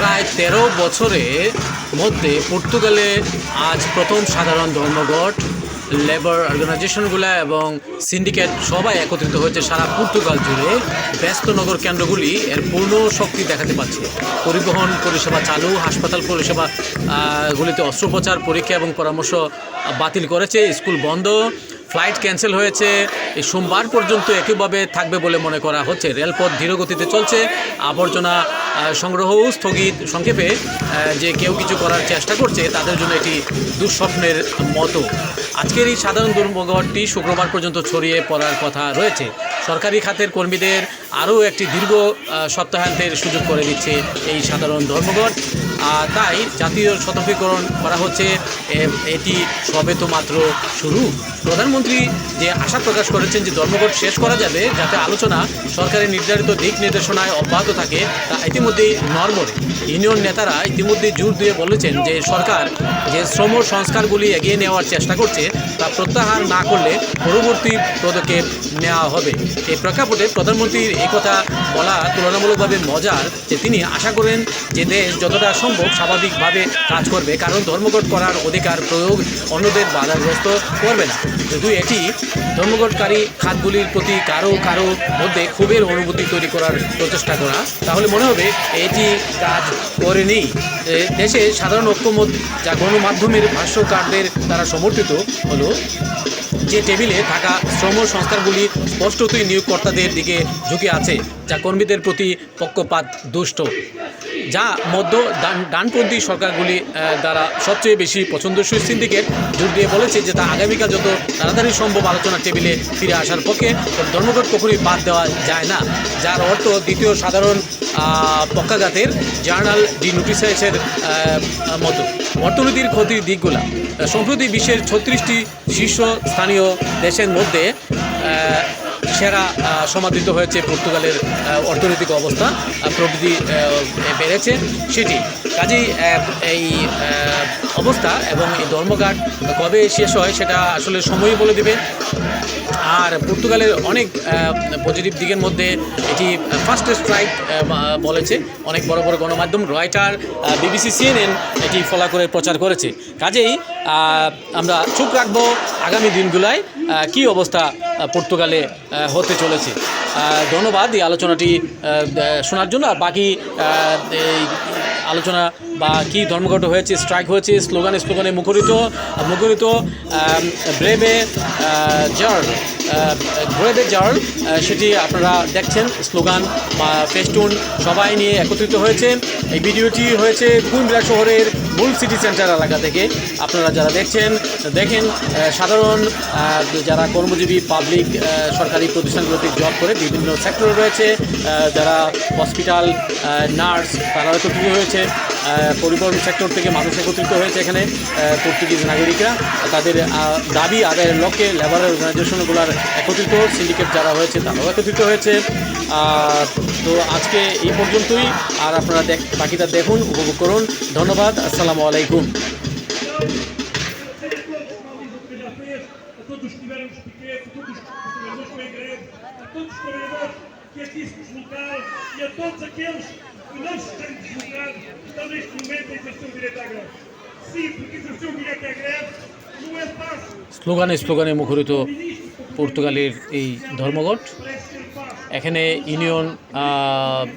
প্রায় তেরো বছরের মধ্যে পর্তুগালে আজ প্রথম সাধারণ ধর্মঘট লেবার অর্গানাইজেশনগুলো এবং সিন্ডিকেট সবাই একত্রিত হয়েছে সারা পর্তুগাল জুড়ে। ব্যস্ত নগর কেন্দ্রগুলি এর পূর্ণ শক্তি দেখাতে পারছে পরিবহন পরিষেবা চালু, হাসপাতাল পরিষেবা গুলিতে অস্ত্রোপচার, পরীক্ষা এবং পরামর্শ বাতিল করেছে। স্কুল বন্ধ, ফ্লাইট ক্যান্সেল হয়েছে। এই সোমবার পর্যন্ত একইভাবে থাকবে বলে মনে করা হচ্ছে। রেলপথ ধীরগতিতে চলছে। আবর্জনা সংগ্রহও স্থগিত সংক্ষেপে যে কেউ কিছু করার চেষ্টা করছে, তাদের জন্য এটি দুঃস্বপ্নের মতো। আজকের এই সাধারণ দুর্ভোগটি শুক্রবার পর্যন্ত ছড়িয়ে পড়ার কথা রয়েছে। সরকারি খাতের কর্মীদের আরও একটি দীর্ঘ সপ্তাহান্তের সুযোগ করে দিচ্ছে এই সাধারণ ধর্মঘট। তাই জাতীয় সতর্কীকরণ করা হচ্ছে এটি সবে তো মাত্র শুরু। প্রধানমন্ত্রী যে আশা প্রকাশ করেছেন যে ধর্মঘট শেষ করা যাবে, যাতে আলোচনা সরকারের নির্ধারিত দিক নির্দেশনায় অব্যাহত থাকে, তা ইতিমধ্যেই নর্মরে ইউনিয়ন নেতারা ইতিমধ্যেই জোর দিয়ে বলেছেন যে সরকার যে শ্রম সংস্কারগুলি এগিয়ে নেওয়ার চেষ্টা করছে, তা প্রত্যাহার না করলে পরবর্তী পদক্ষেপ নেওয়া হবে। এই প্রেক্ষাপটে প্রধানমন্ত্রীর কথা বলা তুলনামূলকভাবে মজার যে তিনি আশা করেন যে দেশ যতটা সম্ভব স্বাভাবিকভাবে কাজ করবে, কারণ ধর্মঘট করার অধিকার প্রয়োগ অন্যদের বাধাগ্রস্ত করবে না। যদি এটি, ধর্মঘটকারী খাতগুলির প্রতি কারও কারও মধ্যে ক্ষোভের অনুভূতি তৈরি করার প্রচেষ্টা করা, তাহলে মনে হবে এটি কাজ করেনি। দেশে সাধারণ ঐক্যমত যা গণমাধ্যমের ভাষ্যকারদের দ্বারা সমর্থিত হলো। যে টেবিলে থাকা শ্রম সংস্থাগুলি স্পষ্টতই নিয়োগকর্তাদের দিকে ঝুঁকে আছে, যা কর্মীদের প্রতি পক্ষপাত দুষ্ট যা মধ্য ডান- ডানপন্থী সরকারগুলি দ্বারা সবচেয়ে বেশি পছন্দসই সিন্ডিকেট। জোর দিয়ে বলেছে যে তা আগামীকাল যত তাড়াতাড়ি সম্ভব আলোচনা টেবিলে ফিরে আসার পক্ষে ধর্মঘট কখনোই বাদ দেওয়া যায় না। যার অর্থ দ্বিতীয় সাধারণ পক্ষাঘাতের জার্নাল ডি নোটিসাইসের মতো। অর্থনীতির ক্ষতির দিকগুলা সম্প্রতি বিশ্বের ছত্রিশটি শীর্ষ স্থানীয় দেশের মধ্যে সেরা সমাদৃত হয়েছে পর্তুগালের অর্থনৈতিক অবস্থা প্রবৃদ্ধি বেড়েছে সেটি কাজেই এই অবস্থা এবং এই ধর্মঘাট কবে শেষ হয় সেটা আসলে সময়ই বলে দেবে। আর পর্তুগালের অনেক পজিটিভ দিকের মধ্যে এটি ফার্স্ট স্ট্রাইক বলেছে। অনেক বড় বড় গণমাধ্যম রয়টার বিবিসি সিএনএন এটি ফলা করে প্রচার করেছে। কাজেই আমরা চোখ রাখব আগামী দিনগুলায় কী অবস্থা পর্তুগালে হতে চলেছে। ধন্যবাদ এই আলোচনাটি শোনার জন্য। আর বাকি আলোচনা বা কী ধর্মঘট হয়েছে স্ট্রাইক হয়েছে স্লোগানে স্লোগানে মুখরিত মুখরিত ব্রেবে জার্ল ব্রেবে জার্ল সেটি আপনারা দেখছেন স্লোগান বা ফেস্টুন সবাই নিয়ে একত্রিত হয়েছে। এই ভিডিওটি হয়েছে কুইমব্রা শহরের মূল সিটি সেন্টার এলাকা থেকে। আপনারা যারা দেখছেন, দেখেন সাধারণ যারা কর্মজীবী পাবলিক সরকারি প্রতিষ্ঠানগুলোতে জব করে, বিভিন্ন সেক্টর রয়েছে যারা হসপিটাল নার্স তারা একত্রিত হয়েছে পরিবহন সেক্টর থেকে মানুষ একত্রিত হয়েছে এখানে পর্তুগিজ নাগরিকরা তাদের দাবি আদায়ের লক্ষ্যে লেবার অর্গানাইজেশনগুলোর একত্রিত সিন্ডিকেট যারা হয়েছে তারাও একত্রিত হয়েছে তো আজকে এই পর্যন্তই আর আপনারা দেখ বাকিটা দেখুন উপভোগ করুন ধন্যবাদ আসসালামু আলাইকুম que aqui se deslocaram e a todos aqueles que não se têm deslocado que estão neste momento a exercer o direito à greve. Sim, porque exercer o direito à greve não é fácil. স্লোগানে স্লোগানে মুখরিত পর্তুগালের এই ধর্মঘট এখানে ইউনিয়ন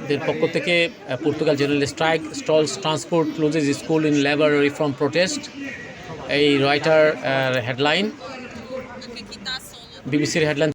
দের পক্ষ থেকে Portugal general strike stalls transport closes school in labour reform protest এই রয়টার হেডলাইন বিবিসির হেডলাইন